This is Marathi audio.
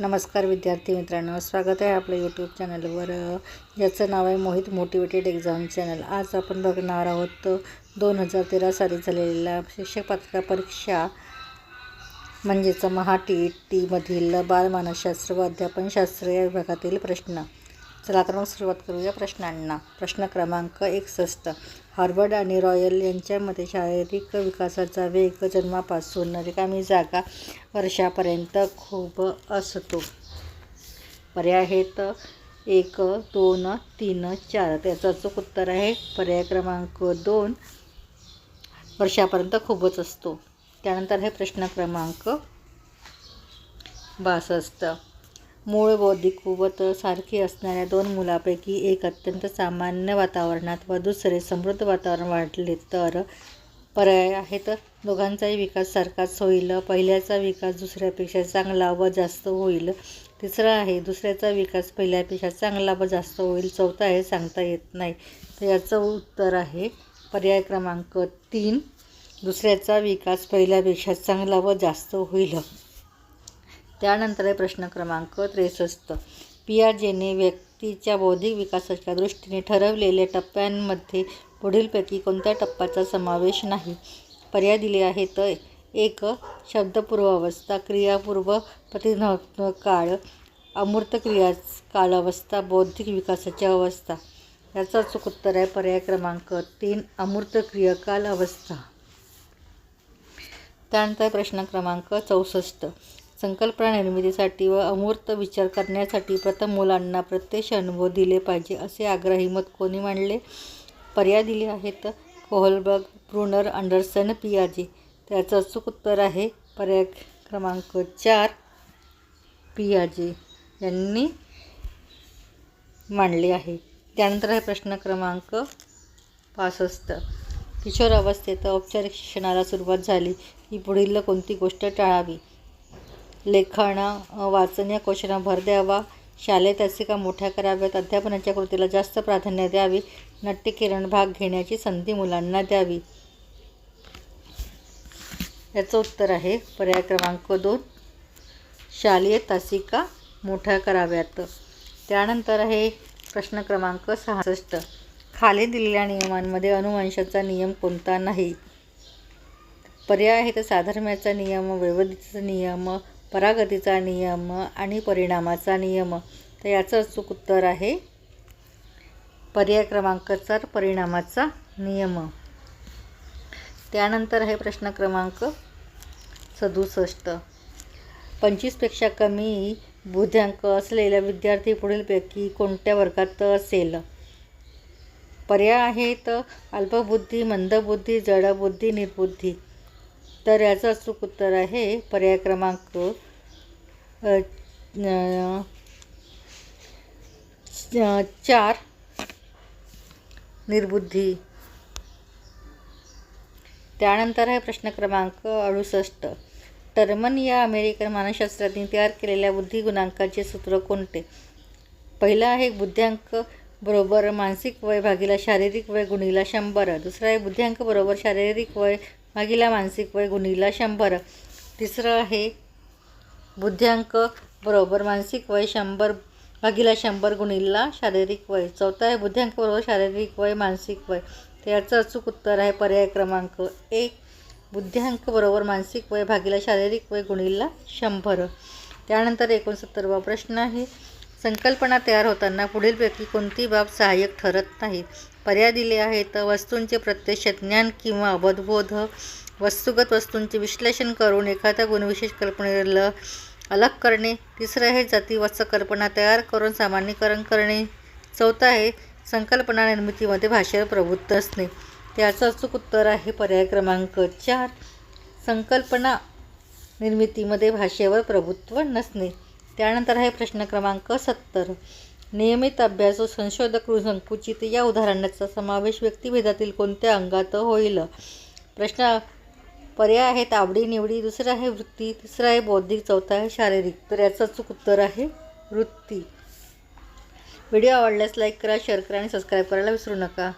नमस्कार विद्यार्थी मित्रांनो स्वागत आहे आपल्या यूट्यूब चॅनलवर याचं ज्याचं नाव आहे मोहित मोटिवेटेड एक्झाम चॅनल आज आपण बघणार आहोत दोन हजार तेरा साली झालेल्या शिक्षक पात्रता परीक्षा म्हणजेच महा टी ई टीमधील बालमानसशास्त्र व अध्यापनशास्त्र या विभागातील प्रश्न. चला तर मग सुरुवात करूया प्रश्नांना. प्रश्न क्रमांक एकसष्ट. हार्वर्ड आणि रॉयल यांच्यामध्ये शारीरिक विकासाचा वेग जन्मापासून रिकामी जागा वर्षापर्यंत खूप असतो. पर्याय आहेत एक दोन तीन चार. त्याचं अचूक उत्तर आहे. पर्याय क्रमांक दोन वर्षापर्यंत खूपच असतो. त्यानंतर आहे प्रश्न क्रमांक बासष्ट. मूळ बौद्धिक कुवत सारखी असणाऱ्या दोन मुलापैकी एक अत्यंत सामान्य वातावरणात व दुसरे समृद्ध वातावरण वाढले तर पर्याय आहेत दोघांचाही विकास सारखाच होईल. पहिल्याचा विकास दुसऱ्यापेक्षा चांगला व जास्त होईल. तिसरा आहे दुसऱ्याचा विकास पहिल्यापेक्षा चांगला व जास्त होईल. चौथा आहे सांगता येत नाही. तर याचं उत्तर आहे पर्याय क्रमांक तीन दुसऱ्याचा विकास पहिल्यापेक्षा चांगला व जास्त होईल. त्यानंतर आहे प्रश्न क्रमांक त्रेसष्ट. पियाजेने व्यक्तीच्या बौद्धिक विकासाच्या दृष्टीने ठरवलेल्या टप्प्यांमध्ये पुढीलपैकी कोणत्या टप्प्याचा समावेश नाही? पर्याय दिले आहेत. एक शब्दपूर्व अवस्था क्रियापूर्व प्रतिज्ञात्मक काळ अमूर्त क्रिया कालावस्था बौद्धिक विकासाची अवस्था. याचा अचूक उत्तर आहे पर्याय क्रमांक तीन अमूर्त क्रियाकाल अवस्था. त्यानंतर प्रश्न क्रमांक चौसष्ट. संकल्पना निर्मितीसाठी व अमूर्त विचार करण्यासाठी प्रथम मुलांना प्रत्यक्ष अनुभव दिले पाहिजे असे आग्रही मत कोणी मांडले? पर्याय दिले आहेत. कोहलबर्ग ब्रुनर अँडरसन पियाजे. त्याचं अचूक उत्तर आहे पर्याय क्रमांक चार पियाजे यांनी मांडले आहे. त्यानंतर आहे प्रश्न क्रमांक पासष्ट. किशोर अवस्थेत औपचारिक शिक्षणाला सुरुवात झाली. की पुढील कोणती गोष्ट टाळावी? लेखन वाचन या कौशल्यांना भर द्यावा. शालेय तासिका मोठ्या कराव्यात. अध्यापनाच्या कृतीला जास्त प्राधान्य द्यावे. नाट्यकिरण भाग घेण्याची संधी मुलांना द्यावी. याचं उत्तर आहे पर्याय क्रमांक दोन. शालेय तासिका मोठ्या कराव्यात. त्यानंतर आहे प्रश्न क्रमांक सहासष्ट. खाली दिलेल्या नियमांमध्ये अनुवंशाचा नियम कोणता नाही? पर्याय आहेत साधर्म्याचा नियम वैविध्यतेचा नियम परागतीचा नियम आणि परिणामाचा नियम. तर याचं अचूक उत्तर आहे. पर्याय क्रमांक चार परिणामाचा नियम. त्यानंतर आहे प्रश्न क्रमांक सदुसष्ट. पंचवीसपेक्षा कमी बुद्ध्यांक असलेला विद्यार्थी पुढीलपैकी कोणत्या वर्गात असेल? पर्याय आहेत अल्पबुद्धी मंदबुद्धी जडबुद्धी निर्बुद्धी. तर याचं अचूक उत्तर आहे. पर्याय क्रमांक चार. निर्बुद्धी. त्यानंतर आहे प्रश्न क्रमांक अडुसष्ट. टर्मन या अमेरिकन मानसशास्त्रांनी तयार केलेल्या बुद्धिगुणांकाचे सूत्र कोणते? पहिलं आहे बुद्ध्यांक बरोबर मानसिक वय भागीला शारीरिक वय गुणीला शंभर दुसरा आहे बुद्ध्यांक बरोबर शारीरिक वय भागीला मानसिक वय गुणीला शंभर. तिसरं आहे बुद्ध्यांक बरोबर मानसिक वय शंभर भागीला शंभर गुणीला शारीरिक वय. चौथा आहे बुद्ध्यांक बरोबर शारीरिक वय मानसिक वय. तर याचं अचूक उत्तर आहे पर्याय क्रमांक एक. बुद्ध्यांक बरोबर मानसिक वय भागीला शारीरिक वय गुणीला शंभर. त्यानंतर एकोणसत्तरवा प्रश्न आहे. संकल्पना तयार होताना पुढीलपैकी कोणती बाब सहाय्यक ठरत नाही? पर्याय दिले आहेत. वस्तूंचे प्रत्यक्ष ज्ञान किंवा अवधबोध वस्तुगत वस्तूंचे विश्लेषण करून एखाद्या गुणविशेष कल्पनेला अलग करणे तिसरं आहे जातीवस्त कल्पना तयार करून सामान्यीकरण करणे चौथं आहे संकल्पना निर्मितीमध्ये भाषेवर प्रवृत्त असणे. त्याचं अचूक उत्तर आहे पर्याय क्रमांक चार. संकल्पना निर्मितीमध्ये भाषेवर प्रभुत्व नसणे. त्यानंतर आहे प्रश्न क्रमांक सत्तर. नियमित अभ्यास व संशोधक संकुचित या उदाहरणाचा समावेश व्यक्तिभेदातील कोणत्या अंगात होईल? प्रश्न पर्याय आहेत आवडी निवडी दुसरं आहे वृत्ती तिसरं आहे बौद्धिक चौथा आहे शारीरिक. तर याचं अचूक उत्तर आहे वृत्ती. व्हिडिओ आवडल्यास लाईक करा शेअर करा आणि सबस्क्राईब करायला विसरू नका.